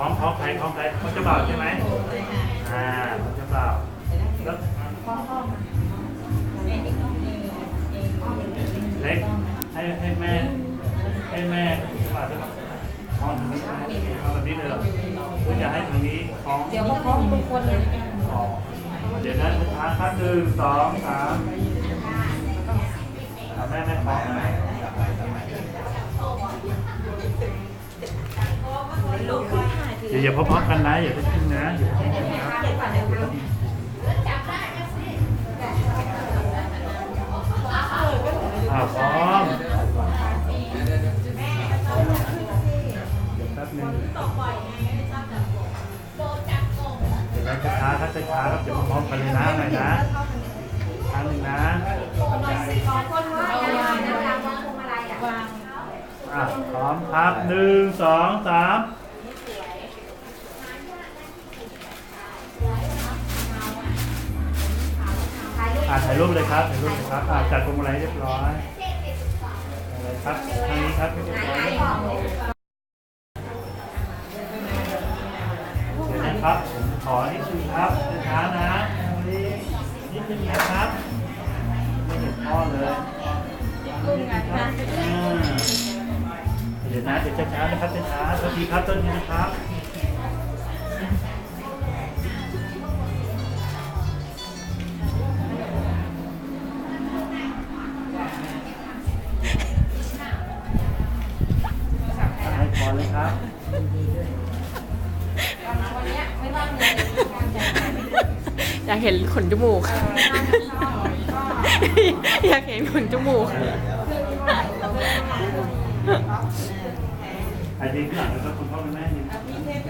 พร้อมพร้อมใครพร้อมใครพร้อมเจ้าบ่าวใช่ไหมอ่าพร้อมเจ้าบ่าวแล้วเล็กให้ให้แม่ให้แม่เจ้าบ่าวเจ้าบ่าวพร้อทางนี้พร้อมแบบนี้เลยเหรอคุณอยากให้ทางนี้พร้อมเดี๋ยวมาพร้อมทุกคนเลยเดี๋ยวนะช้าครับหนึ่งสองสามแม่แม่พร้อมนะ อย่าอย่าพร้อมๆกันนะอย่าเพิ่งขึ้นนะอย่าเพิ่งขึ้นนะอ่าพร้อมเดี๋ยวแป๊บนึงเดี๋ยวนะช้าๆครับช้าครับเดี๋ยวพร้อมๆกันเลยนะหม่อยนะครั้งหนึ่งนะอะพร้อมครับหนึ่งสองสาม อ่าถ่ายรูปเลยครับถ่ายรูปเลยครับอ่าจัดพวงมาลัยเรียบร้อยอะไรครับทางนี้ครับเรียบร้อยเดี๋ยวนะครับผมขอนิดนึงครับช้าๆนะนิดนึงนะครับไม่เห็นพ่อเลยนิดนึงครับอ่าเดี๋ยวนะเดี๋ยวช้าๆนะครับช้าๆสวัสดีครับต้นนี้นะครับ ให้พอเลยครับวันนี้ไม่ต้องเลยอยากเห็นขนจมูก อยากเห็นขนจมูกใครดีขึ้นหลังแล้วก็คุณพ่อคุณแม่ดีพี่เทพกับคุณ